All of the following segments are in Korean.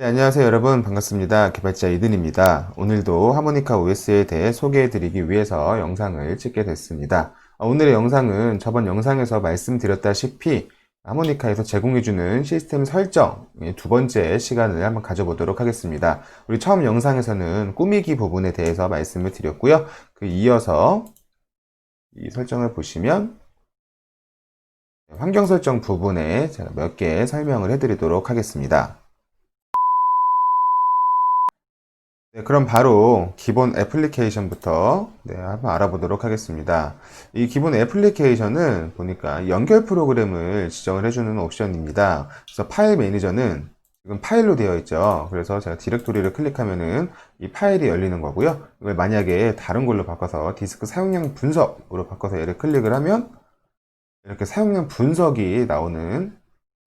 네, 안녕하세요 여러분. 반갑습니다. 개발자 이든입니다. 오늘도 하모니카 OS에 대해 소개해 드리기 위해서 영상을 찍게 됐습니다. 어, 오늘의 영상은 저번 영상에서 말씀드렸다시피 하모니카에서 제공해주는 시스템 설정 이두 번째 시간을 한번 가져보도록 하겠습니다. 우리 처음 영상에서는 꾸미기 부분에 대해서 말씀을 드렸고요. 그 이어서 이 설정을 보시면 환경 설정 부분에 제가 몇 개 설명을 해드리도록 하겠습니다 네, 그럼 바로 기본 애플리케이션부터 네, 한번 알아보도록 하겠습니다. 이 기본 애플리케이션은 보니까 연결 프로그램을 지정을 해주는 옵션입니다. 그래서 파일 매니저는 지금 파일로 되어 있죠. 그래서 제가 디렉토리를 클릭하면은 이 파일이 열리는 거고요. 이걸 만약에 다른 걸로 바꿔서 디스크 사용량 분석으로 바꿔서 얘를 클릭을 하면 이렇게 사용량 분석이 나오는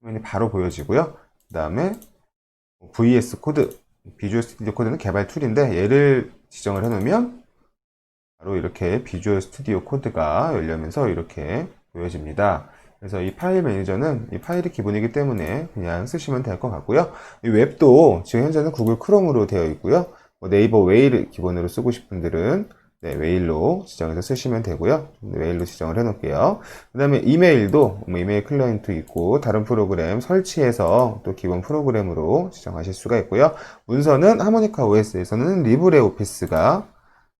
화면이 바로 보여지고요. 그 다음에 VS 코드 비주얼 스튜디오 코드는 개발 툴인데 얘를 지정을 해놓으면 바로 이렇게 비주얼 스튜디오 코드가 열리면서 이렇게 보여집니다. 그래서 이 파일 매니저는 이 파일이 기본이기 때문에 그냥 쓰시면 될 것 같고요. 이 웹도 지금 현재는 구글 크롬으로 되어 있고요. 뭐 네이버 웨일 기본으로 쓰고 싶은 분들은 네, 웨일로 지정해서 쓰시면 되고요. 네, 웨일로 지정을 해놓을게요. 그 다음에 이메일도 뭐 이메일 클라이언트 있고 다른 프로그램 설치해서 또 기본 프로그램으로 지정하실 수가 있고요. 문서는 하모니카 OS에서는 리브레 오피스가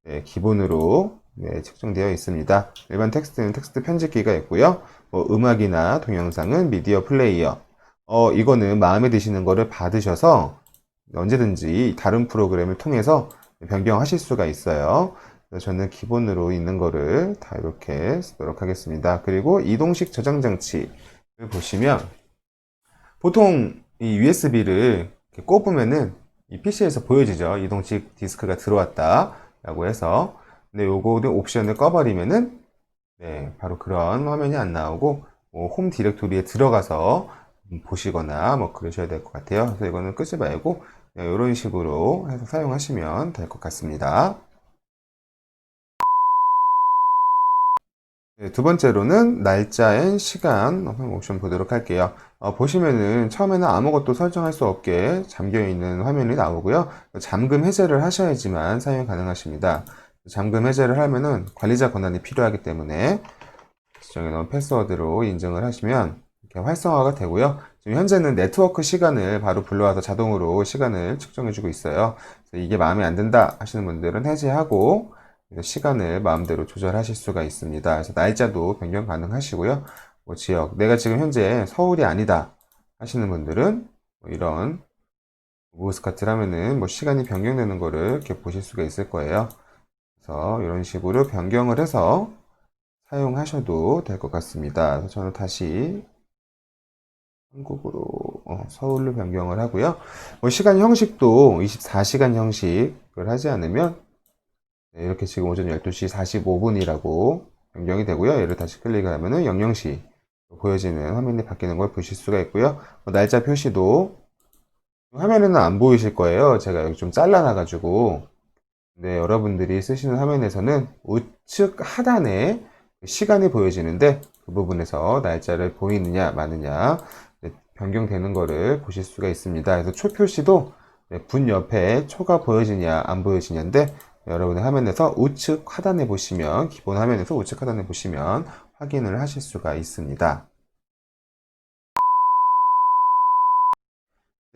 네, 기본으로 네, 측정되어 있습니다. 일반 텍스트는 텍스트 편집기가 있고요. 뭐 음악이나 동영상은 미디어 플레이어. 어, 이거는 마음에 드시는 거를 받으셔서 언제든지 다른 프로그램을 통해서 변경하실 수가 있어요. 저는 기본으로 있는 거를 다 이렇게 쓰도록 하겠습니다. 그리고 이동식 저장 장치를 보시면 보통 이 USB를 꼽으면은 이 PC에서 보여지죠. 이동식 디스크가 들어왔다 라고 해서 근데 요거는 옵션을 꺼버리면은 네, 바로 그런 화면이 안 나오고 뭐 홈 디렉토리에 들어가서 보시거나 뭐 그러셔야 될 것 같아요. 그래서 이거는 끄지 말고 이런 식으로 해서 사용하시면 될 것 같습니다. 네, 두 번째로는 날짜 앤 시간 옵션 보도록 할게요. 어, 보시면은 처음에는 아무것도 설정할 수 없게 잠겨 있는 화면이 나오고요. 잠금 해제를 하셔야지만 사용 가능하십니다. 잠금 해제를 하면은 관리자 권한이 필요하기 때문에 지정해 놓은 패스워드로 인증을 하시면 이렇게 활성화가 되고요. 지금 현재는 네트워크 시간을 바로 불러와서 자동으로 시간을 측정해주고 있어요. 이게 마음에 안 든다 하시는 분들은 해제하고 시간을 마음대로 조절하실 수가 있습니다. 그래서 날짜도 변경 가능하시고요. 뭐 지역, 내가 지금 현재 서울이 아니다 하시는 분들은 뭐 이런 무스카트를 하면은 뭐 시간이 변경되는 거를 이렇게 보실 수가 있을 거예요. 그래서 이런 식으로 변경을 해서 사용하셔도 될 것 같습니다. 그래서 저는 다시 한국으로 어, 서울로 변경을 하고요. 뭐 시간 형식도 24시간 형식을 하지 않으면 네, 이렇게 지금 오전 12시 45분이라고 변경이 되고요. 얘를 다시 클릭을 하면 은 00시 보여지는 화면이 바뀌는 걸 보실 수가 있고요. 뭐 날짜 표시도 화면에는 안 보이실 거예요. 제가 여기 좀 잘라놔가지고. 네, 여러분들이 쓰시는 화면에서는 우측 하단에 시간이 보여지는데 그 부분에서 날짜를 보이느냐 마느냐 네, 변경되는 거를 보실 수가 있습니다. 그래서 초 표시도 네, 분 옆에 초가 보여지냐 안 보여지냐인데 여러분의 화면에서 우측 하단에 보시면 기본 화면에서 우측 하단에 보시면 확인을 하실 수가 있습니다.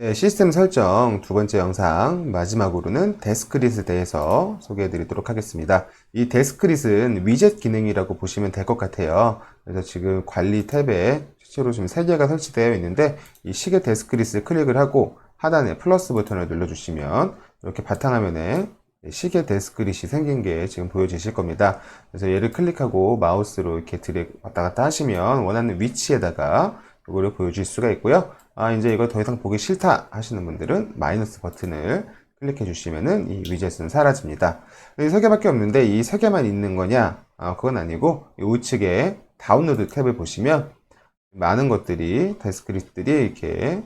네, 시스템 설정 두 번째 영상 마지막으로는 데스크릿에 대해서 소개해 드리도록 하겠습니다. 이 데스크릿은 위젯 기능이라고 보시면 될 것 같아요. 그래서 지금 관리 탭에 실제로 지금 3개가 설치되어 있는데 이 시계 데스크릿을 클릭을 하고 하단에 플러스 버튼을 눌러주시면 이렇게 바탕화면에 시계 데스크릿이 생긴 게 지금 보여지실 겁니다. 그래서 얘를 클릭하고 마우스로 이렇게 드래그 왔다 갔다 하시면 원하는 위치에다가 이거를 보여줄 수가 있고요. 아, 이제 이거 더 이상 보기 싫다 하시는 분들은 마이너스 버튼을 클릭해 주시면은 이 위젯은 사라집니다. 이세 개밖에 없는데 이 세 개만 있는 거냐? 아, 그건 아니고 이 우측에 다운로드 탭을 보시면 많은 것들이 데스크릿들이 이렇게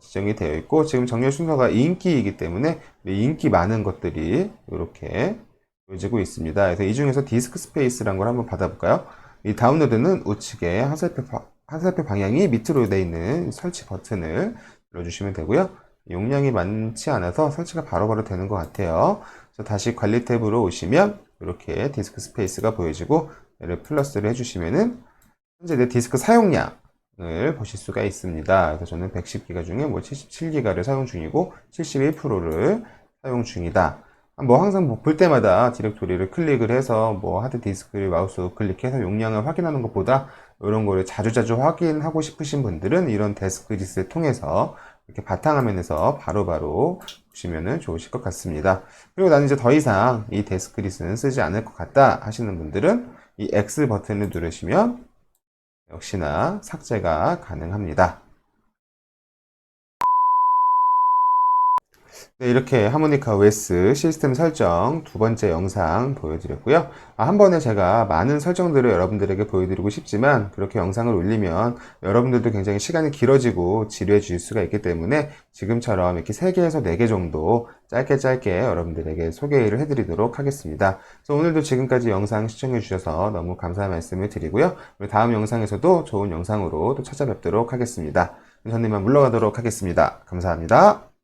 지정이 되어 있고 지금 정렬 순서가 인기이기 때문에 인기 많은 것들이 이렇게 보여지고 있습니다. 그래서 이 중에서 디스크 스페이스라는 걸 한번 받아볼까요? 이 다운로드는 우측에 화살표, 화살표 방향이 밑으로 되어 있는 설치 버튼을 눌러주시면 되고요. 용량이 많지 않아서 설치가 바로 바로 되는 것 같아요. 그래서 다시 관리 탭으로 오시면 이렇게 디스크 스페이스가 보여지고 얘를 플러스를 해주시면은 현재 내 디스크 사용량 을 보실 수가 있습니다. 그래서 저는 110기가 중에 뭐 77기가를 사용 중이고 71%를 사용 중이다. 뭐 항상 뭐 볼 때마다 디렉토리를 클릭을 해서 뭐 하드 디스크를 마우스 클릭해서 용량을 확인하는 것보다 이런 거를 자주자주 확인하고 싶으신 분들은 이런 데스크 리스를 통해서 이렇게 바탕화면에서 바로바로 보시면은 좋으실 것 같습니다. 그리고 나는 이제 더 이상 이 데스크 리스는 쓰지 않을 것 같다 하시는 분들은 이 X 버튼을 누르시면 역시나 삭제가 가능합니다. 네, 이렇게 하모니카 OS 시스템 설정 두 번째 영상 보여드렸고요. 아, 한 번에 제가 많은 설정들을 여러분들에게 보여드리고 싶지만 그렇게 영상을 올리면 여러분들도 굉장히 시간이 길어지고 지루해질 수가 있기 때문에 지금처럼 이렇게 3개에서 4개 정도 짧게 짧게 여러분들에게 소개를 해드리도록 하겠습니다. 그래서 오늘도 지금까지 영상 시청해 주셔서 너무 감사한 말씀을 드리고요. 다음 영상에서도 좋은 영상으로 또 찾아뵙도록 하겠습니다. 저는 이만 물러가도록 하겠습니다. 감사합니다.